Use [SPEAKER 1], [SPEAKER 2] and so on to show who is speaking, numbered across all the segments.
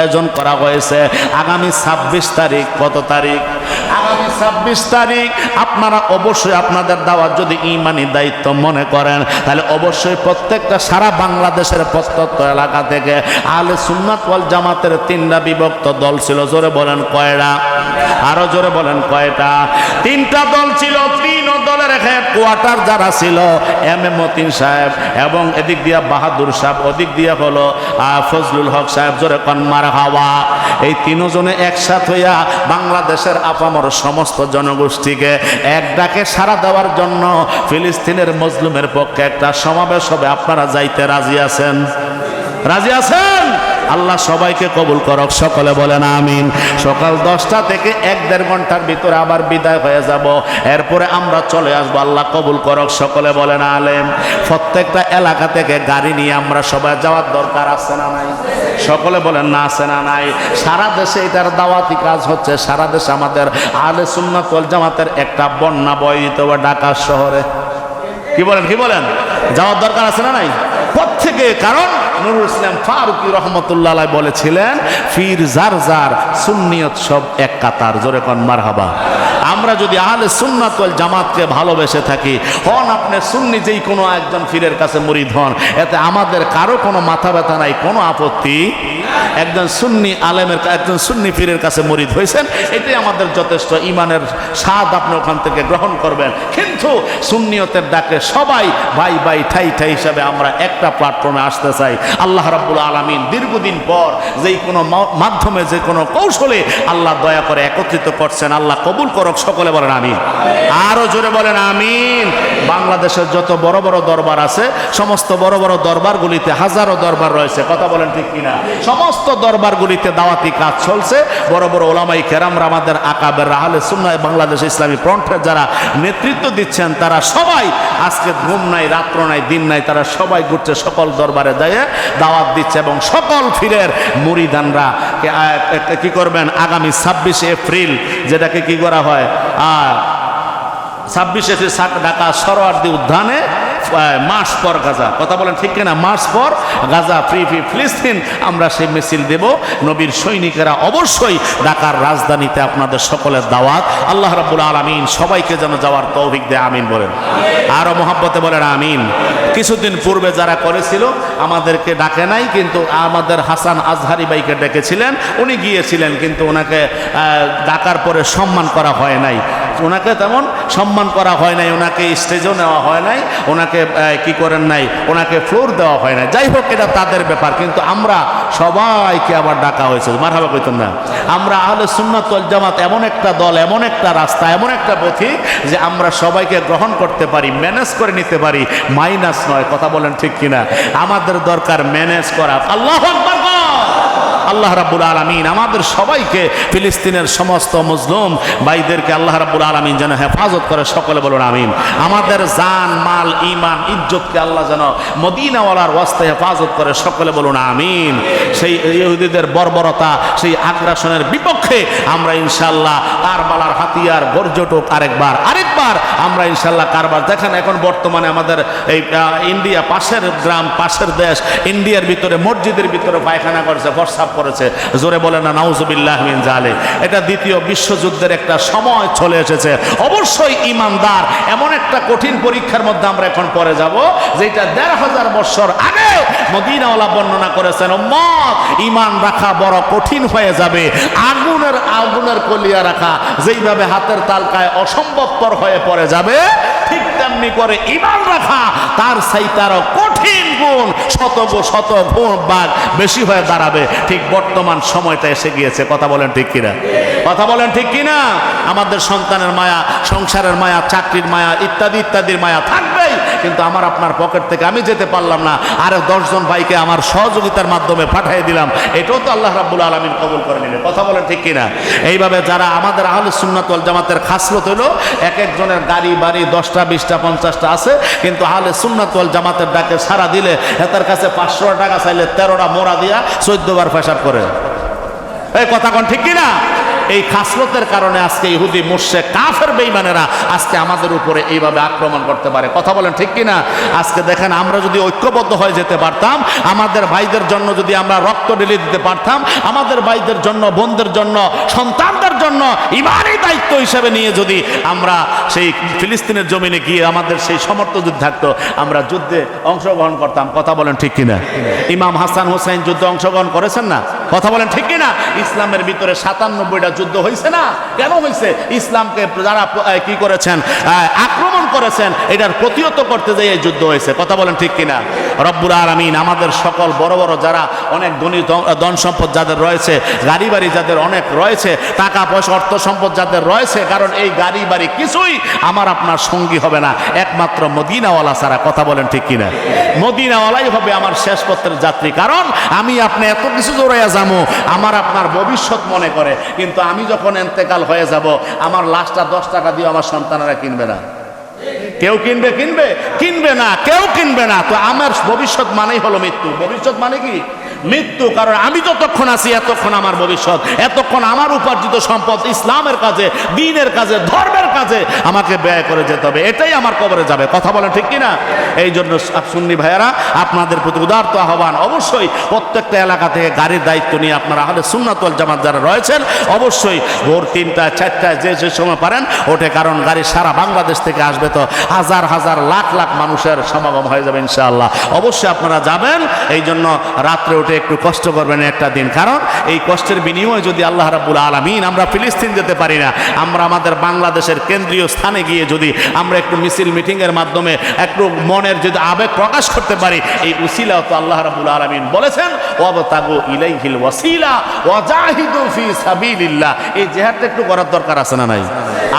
[SPEAKER 1] আয়োজন করা হয়েছে। আগামী ছাব্বিশ তারিখ, কত তারিখ? আগামী ছাব্বিশ তারিখ, আপনারা অবশ্যই আপনাদের দাওয়াত যদি ইমানি দায়িত্ব মনে করেন, তাহলে অবশ্যই প্রত্যেকটা সারা বাংলাদেশের প্রত্যন্ত এলাকা থেকে আলে সুন্নাত ওয়াল জামাতের তিনটা বিভক্ত দল ছিল। জোরে বলেন কয়টা? আরও জোরে বলেন কয়টা? তিনটা দল ছিল তিন হেড কোয়ার্টার যারা ছিল, এম এ মতিন সাহেব এবং এদিক দিয়া বাহাদুর সাহেব, ওদিক দিয়া হলো ফজলুল হক সাহেব, জোরে কনমার হাওয়া। এই তিনজনে একসাথ হইয়া বাংলাদেশের আপামর সমস্ত জনগোষ্ঠীকে এক ডাকে সাড়া দেওয়ার জন্য ফিলিস্তিনের মজলুমের পক্ষে একটা সমাবেশ হবে। আপনারা যাইতে রাজি আছেন? রাজি আছেন? আল্লাহ সবাইকে কবুল করক, সকলে বলেন আমিন। সকাল দশটা থেকে এক দেড় ঘণ্টার ভিতরে আবার বিদায় হয়ে যাব। এরপরে আমরা চলে আসব, আল্লাহ কবুল করক, সকলে বলেন আলেম। প্রত্যেকটা এলাকা থেকে গাড়ি নিয়ে আমরা সবাই যাওয়ার দরকার আছে না নাই? সকলে বলেন না আছে না নাই। সারা দেশে এটার দাওয়াতি কাজ হচ্ছে, সারা দেশে আমাদের আলে সুন্নাত ওয়াল জামাতের একটা বন্যা বয় দিতে হবে ঢাকা শহরে। কি বলেন কি বলেন? যাওয়ার দরকার আছে না নাই? প্রত্যেকে কারণ নুরুল ইসলাম ফারুকি রহমতুল্লাহ বলেছিলেন, ফির জার জার সুন্নিয়ত সব এক কাতার। জোরে কন মার হাবা আমরা যদি আহলে সুন্নাত জামাতকে ভালোবেসে থাকি, হন আপনি সুন্নি যেই কোনো একজন ফিরের কাছে মুরিদ হন, এতে আমাদের কারও কোনো মাথা ব্যথা নাই, কোনো আপত্তি একজন সুন্নি আলেমের একজন সুন্নি ফিরের কাছে মরিদ হয়েছেন, এটাই আমাদের যথেষ্ট ইমানের স্বাদ আপনি ওখান থেকে গ্রহণ করবেন। কিন্তু সুন্নিয়তের ডাকে সবাই ভাই ভাই ঠাই ঠাই হিসাবে আমরা একটা প্ল্যাটফর্মে আসতে চাই। আল্লাহ রাব্বুল আলামিন দীর্ঘদিন পর যেই কোনো মাধ্যমে, যে কোনো কৌশলে আল্লাহ দয়া করে একত্রিত করছেন। আল্লাহ কবুল করক, সকলে বলেন আমিন। আরও জোরে বলেন আমিন। বাংলাদেশের যত বড় বড় দরবার আছে, সমস্ত বড় বড় দরবারগুলিতে হাজারো দরবার রয়েছে। কথা বলেন ঠিক কিনা? সমস্ত দরবারগুলিতে দাওয়াতি কাজ চলছে। বড় বড় ওলামাই কেরামরা আমাদের আকাবের রাহলে সুন্নায় বাংলাদেশ ইসলামী ফ্রন্টের যারা নেতৃত্ব দিচ্ছেন, তারা সবাই আজকে ঘুম নাই, রাত্র নাই, দিন নাই, তারা সবাই ঘুরছে সকল দরবারে দেয় দাওয়াত দিচ্ছে এবং সকল ফিরের মুড়িদানরা কে- করবেন? আগামী ছাব্বিশে এপ্রিল, যেটাকে কি করা হয়? আর ছাব্বিশে ঢাকা সরোয়ার্দি উদ্যানে মাস পর গাজা। কথা বলেন ঠিক কিনা? মাস পর গাজা, ফ্রি ফ্রি, ফিলিস্তিন। আমরা সেই মিছিল দেব। নবীর সৈনিকেরা অবশ্যই ঢাকার রাজধানীতে আপনাদের সকলের দাওয়াত। আল্লাহ রাব্বুল আলামিন সবাইকে যেন যাওয়ার তৌফিক দেয়, আমিন বলেন। আরও মোহাব্বতে বলেন, আমিন। কিছুদিন পূর্বে যারা করেছিল, আমাদেরকে ডাকে নাই, কিন্তু আমাদের হাসান আজহারি ভাইকে ডেকেছিলেন। উনি গিয়েছিলেন, কিন্তু ওনাকে ডাকার পরে সম্মান করা হয় নাই। ওনাকে তেমন সম্মান করা হয় নাই, ওনাকে স্টেজও নেওয়া হয় নাই, ওনাকে কি করেন নাই, ওনাকে ফ্লোর দেওয়া হয় নাই। যাই হোক, এটা তাদের ব্যাপার, কিন্তু আমরা সবাইকে আবার ডাকা হয়েছে। মার হাবা কইতেন না। আমরা আহলে সুন্নাত ওয়াল জামাত এমন একটা দল, এমন একটা রাস্তা, এমন একটা পথি যে আমরা সবাইকে গ্রহণ করতে পারি ম্যানেজ করে নিতে পারি। মাইনাস নয়, কথা বলেন ঠিক কিনা? আমাদের দরকার ম্যানেজ করা। আল্লাহ। আল্লাহ রাব্বুল আলমিন আমাদের সবাইকে ফিলিস্তিনের সমস্ত মুসলিম ভাইদেরকে আল্লাহ রাব্বুল আলমিন যেন হেফাজত করে। সকলে বলুন আমিন। আমাদের জান, মাল ইমান ইজ্জতকে আল্লাহ যেন মদিনাওয়ালার ওয়াস্তে হেফাজত করে। সকলে বলুন আমিন। সেই ইহুদিদের বর্বরতা, সেই আগ্রাসনের বিপক্ষে আমরা ইনশাল্লাহ কারবালার হাতিয়ার, গর্জটক আরেকবার আরেকবার আমরা ইনশাল্লাহ কারবার। দেখেন এখন বর্তমানে আমাদের এই ইন্ডিয়া পাশের গ্রাম, পাশের দেশ, ইন্ডিয়ার ভিতরে, মসজিদের ভিতরে পায়খানা করেছে, প্রস্রাব করেছে। জোরে বলে না, নাউজুবিল্লাহ মিন জালে এটা দ্বিতীয় বিশ্বযুদ্ধের একটা সময় চলে এসেছে। অবশ্যই ইমানদার, এমন একটা কঠিন পরীক্ষার মধ্যে আমরা এখন পরে যাব, যেটা দেড় হাজার বছর আগে মদিনাওয়ালা বর্ণনা করেছেন মত ইমান রাখা বড় কঠিন হয়ে যাবে। আগুনের আগুনের কলিয়া রাখা, যেইভাবে হাতের তালকায় অসম্ভবপর হয়ে পড়ে যাবে, ঠিক তেমনি করে ইমান রাখা, তার সাইতারও কঠিন গুণ, শত শত গুণ বাঘ বেশি হয়ে দাঁড়াবে। ঠিক বর্তমান সময়টা এসে গিয়েছে, কথা বলেন ঠিক কিনা? কথা বলেন ঠিক কিনা? আমাদের সন্তানের মায়া, সংসারের মায়া, চাকরির মায়া, ইত্যাদি, ইত্যাদির মায়া থাকবেই কিন্তু আমার আপনার পকেট থেকে আমি যেতে পারলাম না। আরও দশজন ভাইকে আমার সহযোগিতার মাধ্যমে পাঠিয়ে দিলাম। এটাও তো আল্লাহ রাব্বুল আলমিন কবুল করে নিলেন। কথা বলেন ঠিক কিনা? এইভাবে যারা আমাদের আহলে সুন্নাতল জামাতের খাসলত হলো, এক একজনের গাড়ি, বাড়ি, দশটা, বিশটা, পঞ্চাশটা আছে, কিন্তু আহলে সুন্নাতল জামাতের ডাকে সারা দিলে তার কাছে পাঁচশো টাকা চাইলে তেরোটা মোড়া দিয়া চোদ্দ বার ফেসাব করে। এই কথা কোন ঠিক কিনা? এই খাসলতের কারণে আজকে ইহুদি মুর্শে কাফের বেইমানেরা আজকে আমাদের উপরে এইভাবে আক্রমণ করতে পারে। কথা বলেন ঠিক কিনা? আজকে দেখেন আমরা যদি ঐক্যবদ্ধ হয়ে যেতে পারতাম, আমাদের ভাইদের জন্য যদি আমরা রক্ত ঢেলে দিতে পারতাম, আমাদের ভাইদের জন্য, বোনদের জন্য, সন্তানদের জন্য ইমানই দায়িত্ব হিসেবে নিয়ে যদি আমরা সেই ফিলিস্তিনের জমিনে গিয়ে আমাদের সেই সমর্থ যদি থাকতো, আমরা যুদ্ধে অংশগ্রহণ করতাম। কথা বলেন ঠিক কিনা? ইমাম হাসান হোসেন যুদ্ধে অংশগ্রহণ করেছেন না? কথা বলেন ঠিক কিনা ইসলামের ভিতরে সাতানব্বইটা যুদ্ধ হয়েছে না? কেন হয়েছে ইসলামকে যারা কি করেছেন? আক্রমণ করেছেন, এটার প্রতিহত করতে যেয়ে যুদ্ধ হয়েছে কথা বলেন ঠিক কিনা? রব্বুল আলমিন, আমাদের সকল বড় বড় যারা অনেক ধনী ধন সম্পদ যাদের রয়েছে, গাড়ি বাড়ি যাদের অনেক রয়েছে, টাকা পয়সা, অর্থ সম্পদ যাদের রয়েছে, কারণ এই গাড়ি বাড়ি কিছুই আমার আপনার সঙ্গী হবে না। একমাত্র মদিনাওয়ালা ছাড়া, কথা বলেন ঠিক কিনা? মদিনাওয়ালাই হবে আমার শেষ পত্রের যাত্রী। কারণ আমি আপনি এত কিছু জোরাইয়া যাব আমার আপনার ভবিষ্যৎ মনে করে। কিন্তু আমি যখন এন্তেকাল হয়ে যাব, আমার লাশটা দশ টাকা দিয়ে আমার সন্তানেরা কিনবে না। কেউ কিনবে কিনবে? কিনবে না, কেউ কিনবে না। তো আমার ভবিষ্যৎ মানেই হলো মৃত্যু। ভবিষ্যৎ মানে কি? মৃত্যু, কারণ আমি যতক্ষণ আছি, এতক্ষণ আমার ভবিষ্যৎ, এতক্ষণ আমার উপার্জিত সম্পদ ইসলামের কাজে, দিনের কাজে, ধর্মের কাজে আমাকে ব্যয় করে যেতে হবে। এটাই আমার কবরে যাবে। কথা বলেন ঠিক কিনা? এই জন্য সুন্নি ভাইয়েরা, আপনাদের প্রতি উদার্ত আহ্বান অবশ্যই প্রত্যেকটা এলাকা থেকে গাড়ির দায়িত্ব নিয়ে আপনারা আমাদের সুন্নাতুল জামাত যারা রয়েছেন, অবশ্যই ভোর তিনটা চারটায় যে যে সময় পারেন, ওঠে, কারণ গাড়ি সারা বাংলাদেশ থেকে আসবে তো হাজার হাজার, লাখ লাখ মানুষের সমাগম হয়ে যাবে ইনশাআল্লাহ। অবশ্যই আপনারা যাবেন এই জন্য রাত্রে উঠে একটু কষ্ট করবেন একটা দিন। কারণ এই কষ্টের বিনিময়ে যদি আল্লাহ রাবুল আলমিন আমরা ফিলিস্তিন যেতে পারি না, আমরা আমাদের বাংলাদেশের কেন্দ্রীয় স্থানে গিয়ে যদি আমরা একটু মিছিল মিটিংয়ের মাধ্যমে একটু মনের যদি আবেগ প্রকাশ করতে পারি, এই উসিলাও তো আল্লাহ রাবুল আলমিন বলেছেন এই জেহাদটা একটু করার দরকার আছে না নাই?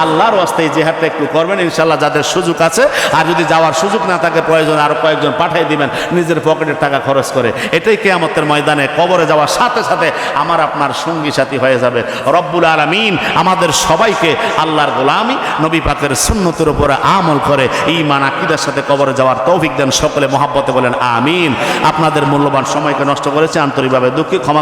[SPEAKER 1] আল্লাহর ওয়াস্তে এই জেহাদটা একটু করবেন ইনশাল্লাহ যাদের সুযোগ আছে। আর যদি যাওয়ার সুযোগ না থাকে, প্রয়োজন আরও কয়েকজন পাঠিয়ে দিবেন, নিজের পকেটের টাকা খরচ করে। এটাই কেয়ামতের ময়দানে কবরে যাওয়ার সাথে সাথে আমার আপনার সঙ্গী সাথী হয়ে যাবে। রব্বুল আলমিন আমাদের সবাইকে আল্লাহর গোলামি, নবী পাকের সুন্নতের উপরে আমল করে ইমান আকিদার সাথে কবরে যাওয়ার তৌফিক দেন। সকলে মহাব্বতে বলেন, আমিন। আপনাদের মূল্যবান সময়কে নষ্ট করেছে, আন্তরিকভাবে দুঃখী ক্ষমা